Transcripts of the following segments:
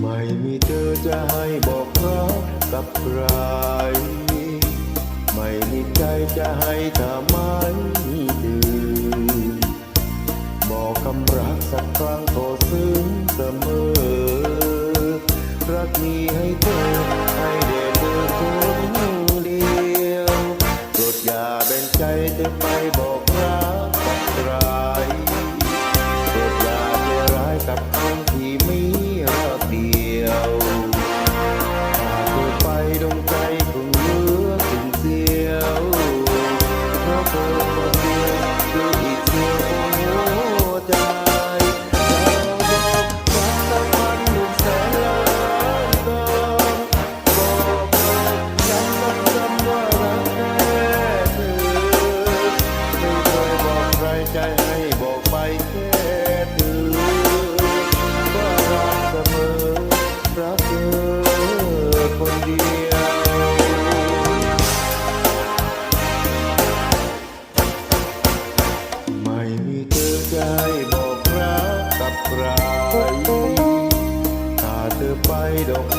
ไม่มีเธอจะให้บอกรักกับใคร ไม่มีใจจะให้ทำไมดื่มบอกคำรักสักครั้งก็ซึ้งเสมอ รักมีให้เธอให้เด็กเธอคนเดียวโปรดอย่าแบ่งใจเธอไปบอกรักกับใคร ไปแค่มือว่ารักเสมอรักเธอคนเดียวไม่มีเธอใจบอกรักกับใครขาเธอไปดอก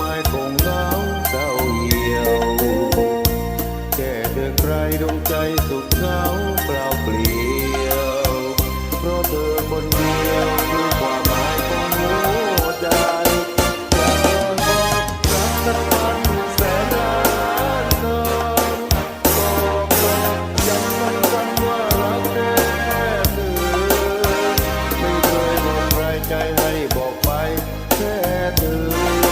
ไปแค่เธอ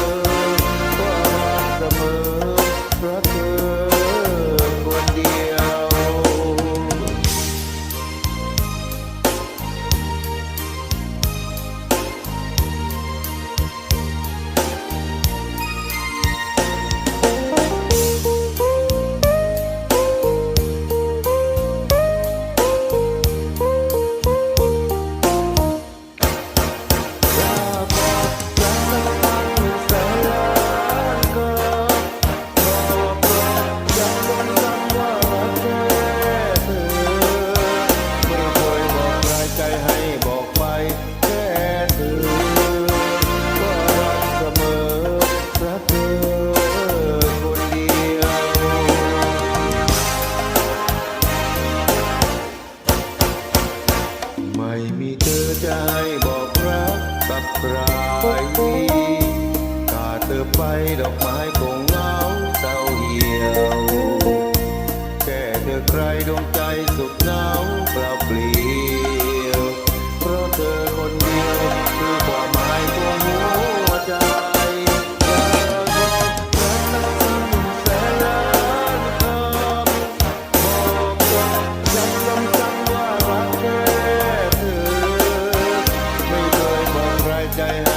ใจบอกรักกับใครการขาดเธอไปดอกไม้ Yeah.